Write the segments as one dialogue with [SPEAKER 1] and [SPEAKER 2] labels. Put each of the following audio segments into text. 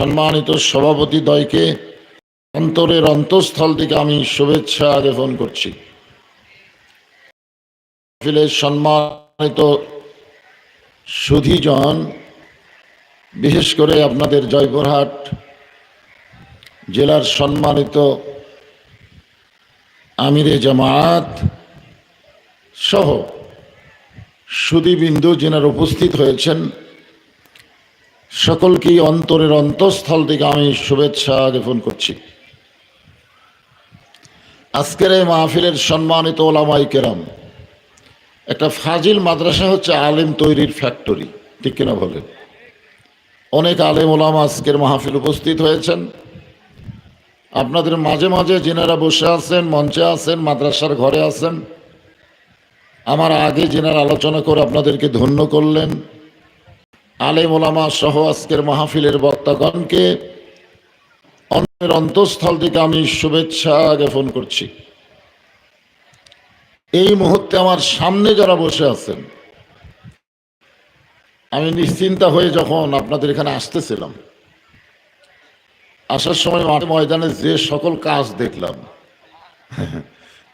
[SPEAKER 1] সম্মানিত সভাপতি দয়কে অন্তরের অন্তঃস্থল থেকে আমি শুভেচ্ছা জ্ঞাপন করছি। সম্মানিত সুধীজন, বিশেষ করে আপনাদের জয়পুরহাট জেলার সম্মানিত আমিরে জামাত সহ সুদীবিন্দু যেনার উপস্থিত হয়েছেন সকলকেই অন্তরের অন্তঃস্থল থেকে আমি শুভেচ্ছা জ্ঞাপন করছি। আজকের এই মাহফিলের সম্মানিত ওলামাই কেরাম, একটা ফাজিল মাদ্রাসা হচ্ছে আলেম তৈরির ফ্যাক্টরি, ঠিক কিনা বলেন? অনেক আলেম ওলাম আজকের মাহফিল উপস্থিত হয়েছেন। আপনাদের মাঝে মাঝে যেনারা বসে আছেন, মঞ্চে আছেন, মাদ্রাসার ঘরে আছেন, আমার আগে যেনারা আলোচনা করে আপনাদেরকে ধন্য করলেন আলেম ওলামা সহ আজকের মাহফিলের বক্তাগণকে অন্যের অন্তঃস্থল থেকে আমি শুভেচ্ছা জ্ঞাপন করছি। এই মুহূর্তে আমার সামনে যারা বসে আছেন, আমি নিশ্চিন্তা হয়ে যখন আপনাদের এখানে আসতেছিলাম, আসার সময় মাঠে ময়দানে যে সকল কাজ দেখলাম,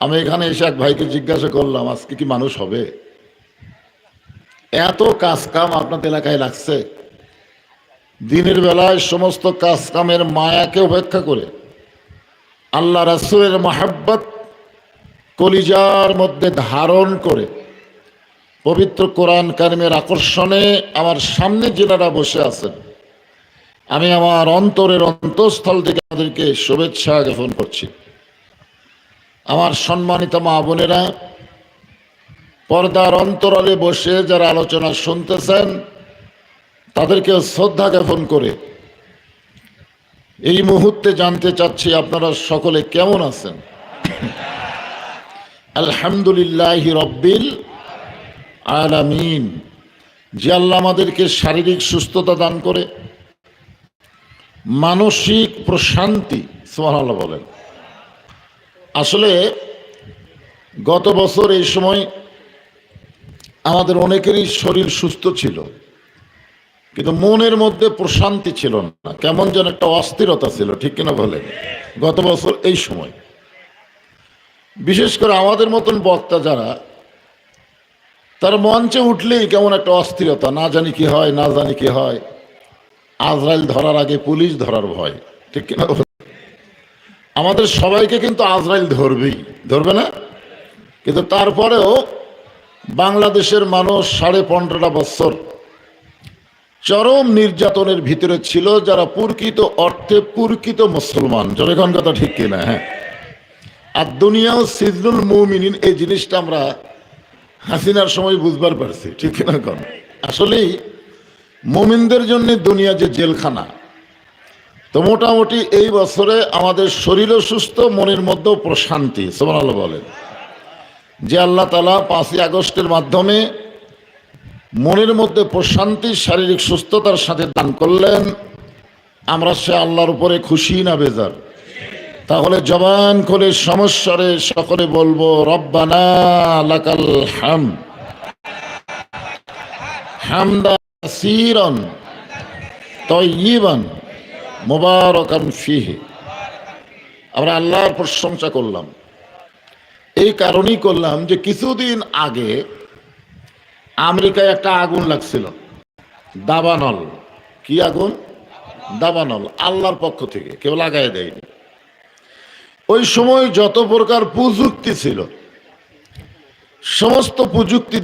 [SPEAKER 1] আমি এখানে এসে এক ভাইকে জিজ্ঞাসা করলাম, আজকে কি মানুষ হবে? এত কাজ কাম আপনাদের এলাকায় লাগছে? দিনের বেলায় সমস্ত কাজ কামের মায়াকে উপেক্ষা করে আল্লাহ রাসুলের মাহাব্বত কলিজার মধ্যে ধারণ করে পবিত্র কোরআন কারিমের আকর্ষণে আমার সামনে জেলারা বসে আছেন। আমি আমার অন্তরের অন্তঃস্থল থেকে আমাদেরকে শুভেচ্ছা জ্ঞাপন করছি। আমার সম্মানিত মা বোনেরা পর্দার অন্তরালে বসে যারা আলোচনা শুনতেছেন, তাদেরকে শ্রদ্ধা জ্ঞাপন করে এই মুহূর্তে জানতে চাচ্ছি আপনারা সকলে কেমন আছেন? আলহামদুলিল্লাহ রব্বিল আলামিন। যে আল্লাহ আমাদেরকে শারীরিক সুস্থতা দান করে, মানসিক প্রশান্তি, সুবহানাল্লাহ বলেন। আসলে গত বছর এই সময় আমাদের অনেকেরই শরীর সুস্থ ছিল, কিন্তু মনের মধ্যে প্রশান্তি ছিল না। কেমন যেন একটা অস্থিরতা ছিল, ঠিক কিনা বলেন? গত বছর এই সময়। বিশেষ করে আমাদের মতন বক্তা যারা, তার মঞ্চে উঠলেই কেমন একটা অস্থিরতা, না জানি কি হয়, না জানি কি হয়। আজরাইল ধরার আগে পুলিশ ধরার ভয়, ঠিক কিনা? আমাদের সবাইকে কিন্তু আজরাইল ধরবেই, ধরবে না? কিন্তু তারপরেও বাংলাদেশের মানুষ সাড়ে পনেরোটা বছর চরম নির্যাতনের ভিতরে ছিল যারা পুরকিত অর্থে পুরকিত মুসলমান। যখন কথা ঠিক কিনা হ্যাঁ? আর দুনিয়াও সিজনুল মুমিনিন, এই জিনিসটা আমরা হাসিনার সময় বুঝবার পারছি, ঠিক কিনা কন? আসলেই মুমিনদের জন্য দুনিয়া যে জেলখানা, তো মোটামুটি এই বছরে আমাদের শরীরও সুস্থ, মনের মধ্যেও প্রশান্তি সোমান বলেন। যে আল্লাহ তালা পাঁচই আগস্টের মাধ্যমে মনের মধ্যে প্রশান্তি, শারীরিক সুস্থতার সাথে দান করলেন, আমরা সে আল্লাহর উপরে খুশি না বেজার? তাহলে জবান করে সমস্যারে সকলে বলব, রব্বানা লাকাল হাম। হামদা সিরন মোবারকান ফিহে। আমরা আল্লাহর প্রশংসা করলাম। এই কারণেই করলাম যে কিছুদিন আগে আমেরিকায় একটা আগুন লাগছিল। দাবানল। কি আগুন? দাবানল, আল্লাহর পক্ষ থেকে। কেউ লাগাই দেয়নি। ওই সময় যত প্রকার প্রযুক্তি ছিল, সমস্ত প্রযুক্তি